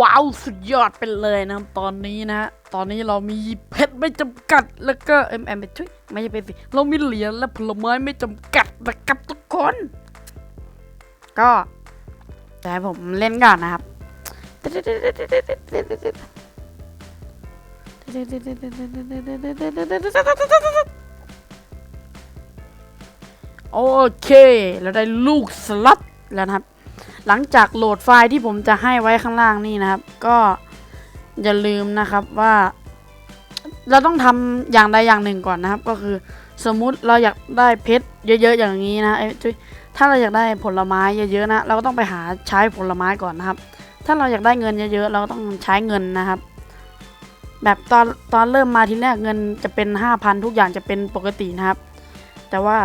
ว้าวสุดยอดไปเลยนะครับตอนนี้นะฮะตอนนี้เรามีเพชรไม่จำกัดแล้วก็เอ็มเอ็มทุยไม่ใช่เพชรสิเรามีเหรียญและผลไม้ไม่จำกัดนะครับทุกคน ก็จะให้ผมเล่นก่อนนะครับโอเค เราได้ลูกสลัดแล้วนะครับ หลังจากโหลดไฟล์ที่ผมจะให้ไว้ข้างล่างนี่นะครับ ก็อย่าลืมนะครับว่า เราต้องทำอย่างใดอย่างหนึ่งก่อนนะครับ ก็คือสมมุติเราอยากได้เพชรเยอะๆอย่างนี้นะไอ้จุ้ยถ้าเราอยากได้ผลไม้เยอะๆนะ เราก็ต้องไปหาใช้ผลไม้ก่อนนะครับ ถ้าเราอยากได้เงินเยอะๆเราก็ต้องใช้เงินนะครับ แบบตอนตอนเริ่มมาทีแรกเงินจะเป็น 5,000 ทุกอย่างจะเป็นปกตินะครับ แต่ว่า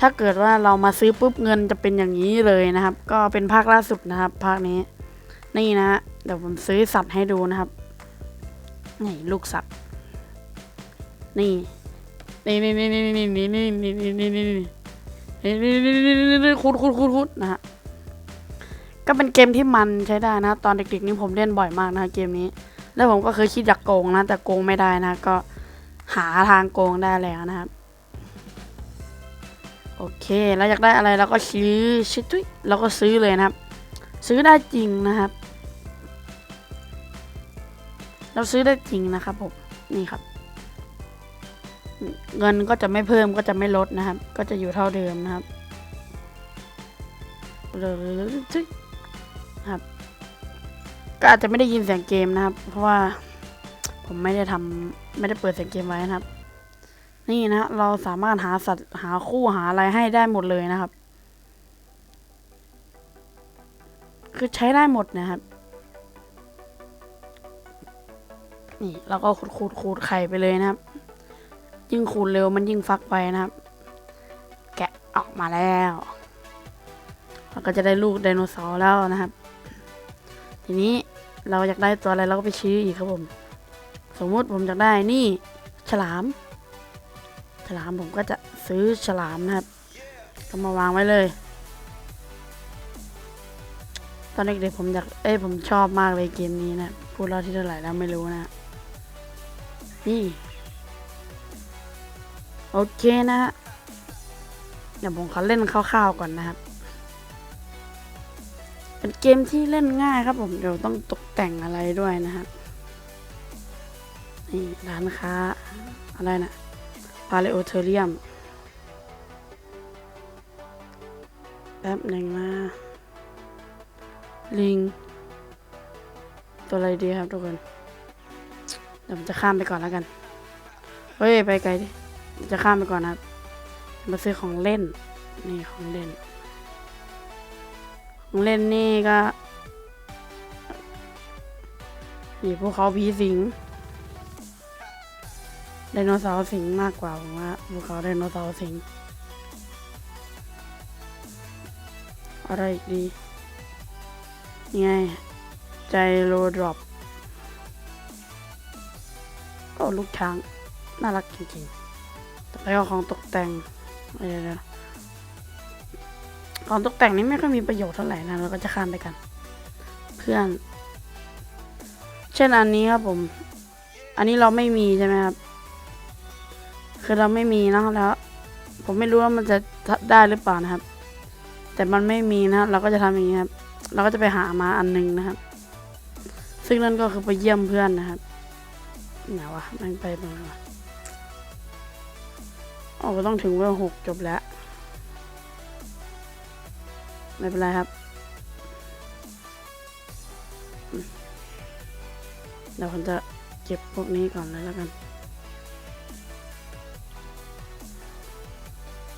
ถ้าเกิดว่าเรามาซื้อปุ๊บเงินจะเป็นอย่างนี้เลยนะครับ ก็เป็นภาคล่าสุดนะครับ ภาคนี้ นี่นะฮะเดี๋ยวผมซื้อสัตว์ให้ดูนะครับนี่ลูกสัตว์นี่นี่นี่นี่นี่นี่นี่นี่นี่นี่นี่นี่นี่นี่นี่นี่คุดคุดคุดคุดนะฮะก็เป็นเกมที่มันใช้ได้นะ ตอนเด็กๆนี่ผมเล่นบ่อยมากนะเกมนี้ แล้วผมก็เคยคิดอยากโกงนะ แต่โกงไม่ได้นะ ก็หาทางโกงได้แล้วนะครับ โอเคแล้วอยากได้อะไรเราก็ซื้อชิตุยเราก็ซื้อเลยนะครับ ซื้อได้จริงนะครับ เราซื้อได้จริงนะครับผมนี่ครับ เงินก็จะไม่เพิ่มก็จะไม่ลดนะครับ ก็จะอยู่เท่าเดิมนะครับครับก็อาจจะไม่ได้ยินเสียงเกมนะครับ เพราะว่าผมไม่ได้ทำไม่ได้เปิดเสียงเกมไว้นะครับ นี่นะเราสามารถหาสัตว์หาคู่หาอะไรให้ได้หมดเลยนะครับ คือใช้ได้หมดนะครับ นี่เราก็ขูดขูดขูดไข่ไปเลยนะครับ ยิ่งขูดเร็วมันยิ่งฟักไปนะครับ แกะออกมาแล้วเราก็จะได้ลูกไดโนเสาร์แล้วนะครับ ทีนี้เราอยากได้ตัวอะไรเราก็ไปชี้อีกครับผม สมมติผมอยากได้นี่ ฉลาม ฉลามผมก็จะซื้อฉลามนะครับ ก็มาวางไว้เลย ตอนเด็กๆผมอยาก เอ้ยผมชอบมากเลยเกมนี้นะ พูดแล้วที่เท่าไหร่แล้วไม่รู้นะ นี่ โอเคนะฮะ เดี๋ยวผมขอเล่นคร่าวๆก่อนนะครับ เป็นเกมที่เล่นง่ายครับผม เดี๋ยวต้องตกแต่งอะไรด้วยนะครับนี่ร้านค้าอะไรนะ พาเลโอเทเรียม แป๊บหนึ่งนะ ลิง ตัวอะไรดีครับทุกคน เดี๋ยวผมจะข้ามไปก่อนแล้วกัน เฮ้ย ไปไกลดิ จะข้ามไปก่อนนะครับมาซื้อของเล่น นี่ของเล่น ของเล่นนี่ก็ นี่พวกเขาผีสิง ดโนเสาร์สิงมากกว่าผมว่าภูเขาไดโนเสาร์สิงอะไรอีกดีนี่ไงใจโรดรอปโอ้ลูกช้าง น่ารักจริงๆ ต่อไปก็ของตกแต่งเดี๋ยวๆของตกแต่งนี้ไม่ค่อยมีประโยชน์เท่าไหร่นะเราก็จะข้ามไปกัน เพื่อน เช่นอันนี้ครับผม อันนี้เราไม่มีใช่ไหมครับ คือเราไม่มีนะแล้ว ผมไม่รู้ว่ามันจะได้หรือเปล่านะครับ แต่มันไม่มีนะเราก็จะทำอย่างนี้ครับ เราก็จะไปหามาอันหนึงนะครับ ซึ่งนั่นก็คือไปเยี่ยมเพื่อนนะครับไหนวะมันไปตรงไหนวะโอ้ต้องถึงเวลหกจบแล้ว ไม่เป็นไรครับเดี๋ยวผมจะเก็บพวกนี้ก่อนเลยแล้วกัน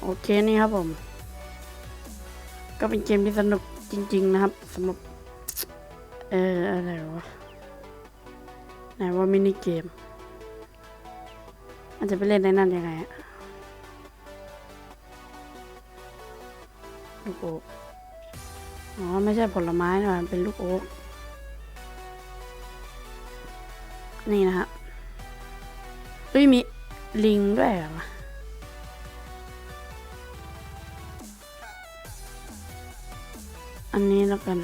โอเคนี่ครับผม ก็เป็นเกมที่สนุกจริง ๆ นะครับสำหรับ เอออะไรวะไหนว่ามินิเกม มันจะไปเล่นในนั่นยังไงอะลูกโอ๊กอ๋อ ไม่ใช่ผลไม้นะมันเป็นลูกโอ๊กนี่นะฮะเฮ้ยมีลิงด้วยเหรอ อันนี้แล้วกัน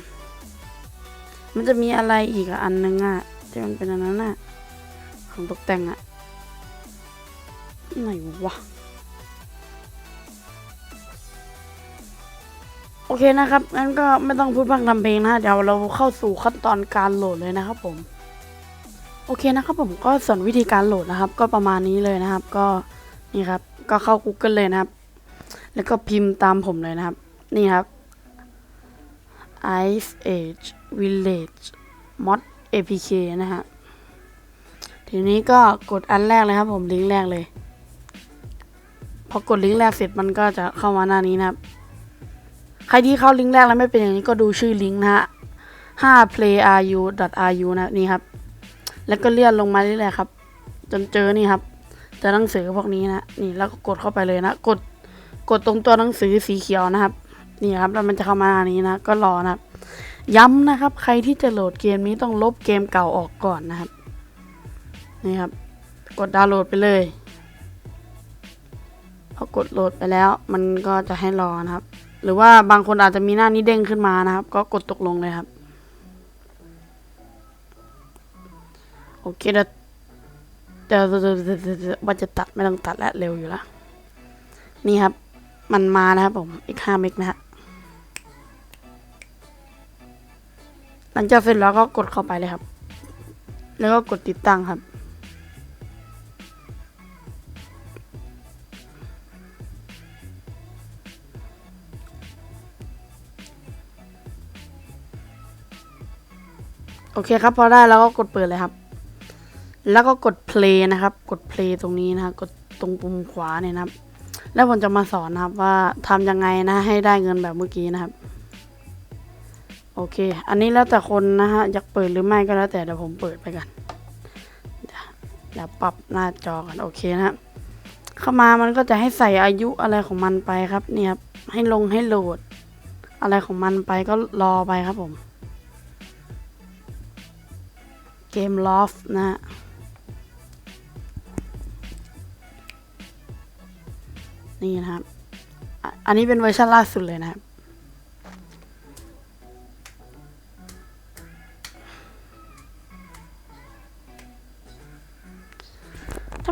มันจะมีอะไรอีกอันนึงอะที่มันเป็นอันนั้นอะของตกแต่งอะไหนวะโอเคนะครับ งั้นก็ไม่ต้องพูดพร่ำทำเพลงนะ เดี๋ยวเราเข้าสู่ขั้นตอนการโหลดเลยนะครับผม โอเคนะครับผมก็ส่วนวิธีการโหลดนะครับ ก็ประมาณนี้เลยนะครับ ก็นี่ครับ ก็เข้า Google เลยนะครับ แล้วก็พิมพ์ตามผมเลยนะครับ นี่ครับ Ice Age Village Mod APK นะฮะ ทีนี้ก็กดอันแรกเลยครับผมลิงก์แรกเลย พอกดลิงก์แรกเสร็จมันก็จะเข้ามาหน้านี้นะครับ ใครที่เข้าลิงก์แรกแล้วไม่เป็นอย่างนี้ก็ดูชื่อลิงก์นะฮะ 5playru.ru นะนี่ครับ แล้วก็เลื่อนลงมาเรื่อยๆครับ จนเจอนี่ครับจอหนังสือพวกนี้นะ นี่แล้วก็กดเข้าไปเลยนะ กด กดตรงตัวหนังสือสีเขียวนะครับ นี่ครับแล้วมันจะเข้ามาอันนี้นะ ก็รอนะครับ ย้ำนะครับ ใครที่จะโหลดเกมนี้ต้องลบเกมเก่าออกก่อนนะครับ นี่ครับ กดดาวน์โหลดไปเลยพอกดโหลดไปแล้ว มันก็จะให้รอนะครับ หรือว่าบางคนอาจจะมีหน้านี้เด้งขึ้นมานะครับ ก็กดตกลงเลยครับโอเคเดี๋ยวเดี๋ยวว่าจะตัดไม่ต้องตัดแล้วเร็วอยู่ล้วนี่ครับ มันมานะครับผมอีกห้าเมกนะฮะ หลังจากเสร็จแล้วก็กดเข้าไปเลยครับ แล้วก็กดติดตั้งครับ โอเคครับพอได้แล้วก็กดเปิดเลยครับ แล้วก็กด play นะครับ กด play ตรงนี้นะครับกดตรงปุ่มขวาเนี่ยนะครับ แล้วผมจะมาสอนนะครับว่าทำยังไงนะให้ได้เงินแบบเมื่อกี้นะครับ โอเค อันนี้แล้วแต่คนนะฮะ อยากเปิดหรือไม่ก็แล้วแต่เดี๋ยวผมเปิดไปกันเดี๋ยวปรับหน้าจอกัน โอเคนะครับเข้ามามันก็จะให้ใส่อายุอะไรของมันไปครับเนี่ยครับ ให้ลงให้โหลด อะไรของมันไปก็รอไปครับผม เกมลอฟนะฮะนี่นะครับ อันนี้เป็นเวอร์ชันล่าสุดเลยนะครับ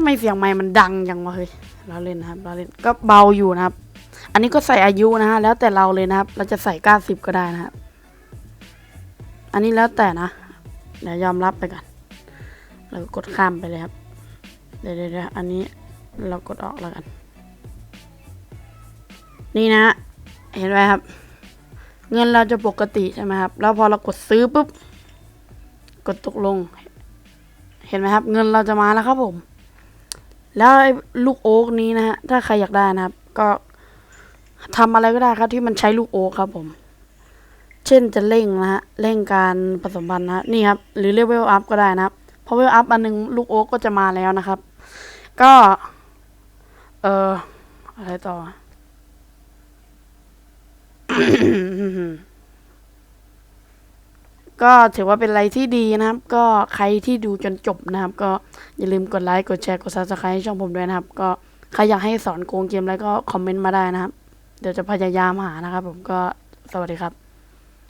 ไมเสียงไมค์มันดังจังวะเฮ้ยเราเล่นนะครับเราเล่นก็เบาอยู่นะครับ อันนี้ก็ใส่อายุนะฮะแล้วแต่เราเลยนะครับ เราจะใส่เก้าสิบก็ได้นะครับ อันนี้แล้วแต่นะเดี๋ยวยอมรับไปก่อนเราก็กดข้ามไปเลยครับ เดี๋ยวเดี๋ยวอันนี้เรากดออกแล้วกัน นี่นะ เห็นไหมครับ เงินเราจะปกติใช่ไหมครับ แล้วพอเรากดซื้อปุ๊บ กดตกลง เห็นไหมครับ เงินเราจะมาแล้วครับผม แล้วไอ้ลูกโอ๊กนี้นะฮะถ้าใครอยากได้นะครับ ก็ทำอะไรก็ได้ครับที่มันใช้ลูกโอ๊กครับผม เช่นจะเร่งนะฮะเร่งการผสมพันธุ์นะนี่ครับ หรือเลเวลอัพก็ได้นะครับพอเลเวลอัพอันหนึงลูกโอ๊กก็จะมาแล้วนะครับ ก็ เอ่ออะไรต่อ ก็ถือว่าเป็นอะไรที่ดีนะครับ ก็ใครที่ดูจนจบนะครับ ก็อย่าลืมกดไลค์กดแชร์กด subscribe ให้ช่องผมด้วยนะครับ ก็ใครอยากให้สอนโกงเกมอะไรก็คอมเมนต์มาได้นะครับ เดี๋ยวจะพยายามหานะครับ ผมก็สวัสดีครับ